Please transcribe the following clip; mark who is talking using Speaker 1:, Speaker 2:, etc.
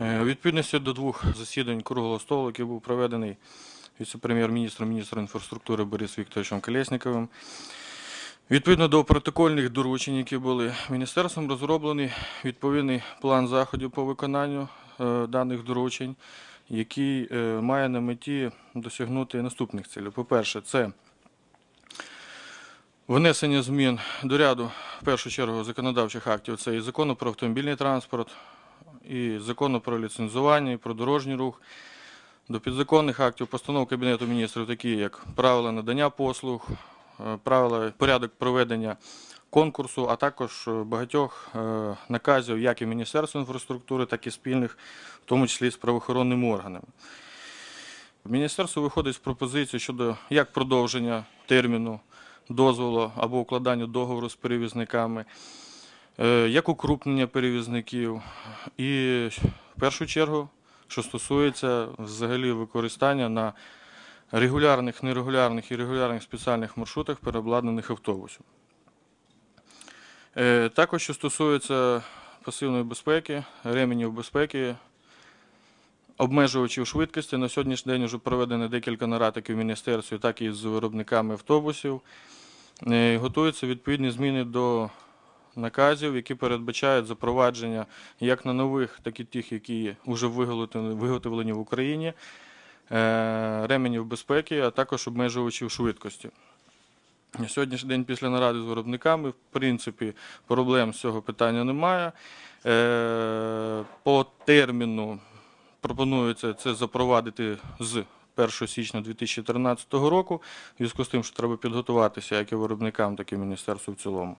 Speaker 1: Е, У відповідності до двох засідань круглого столу, який був проведений віце-прем'єр-міністром, міністром інфраструктури Борисом Вікторовичем Колєсніковим, відповідно до протокольних доручень, які були міністерством, розроблений відповідний план заходів по виконанню е, даних доручень, який е, має на меті досягнути наступних цілей. По-перше, це внесення змін до ряду, в першу чергу, законодавчих актів. Це і закону про автомобільний транспорт, і закону про ліцензування, і про дорожній рух, до підзаконних актів постанов Кабінету міністрів, такі як правила надання послуг, е, правила порядок проведення конкурсу, а також е, багатьох е, наказів як і Міністерства інфраструктури, так і спільних, в тому числі з правоохоронними органами. Міністерство виходить з пропозицією щодо як продовження терміну дозволу або укладання договору з перевізниками, як укрупнення перевізників, і в першу чергу, що стосується взагалі використання на регулярних, нерегулярних і регулярних спеціальних маршрутах переобладнаних автобусів. Е, Також, що стосується пасивної безпеки, ременів безпеки, обмежувачів швидкості, на сьогоднішній день вже проведено декілька нарад як і в міністерстві, так і з виробниками автобусів. Е, Готуються відповідні зміни до наказів, які передбачають запровадження як на нових, так і тих, які вже виготовлені, в Україні, е, ременів безпеки, а також обмежувачів швидкості. На сьогоднішній день після наради з виробниками, в принципі, проблем з цього питання немає. Е, По терміну пропонується це запровадити з 1 січня 2013 року, в зв'язку з тим, що треба підготуватися як і виробникам, так і міністерству в цілому.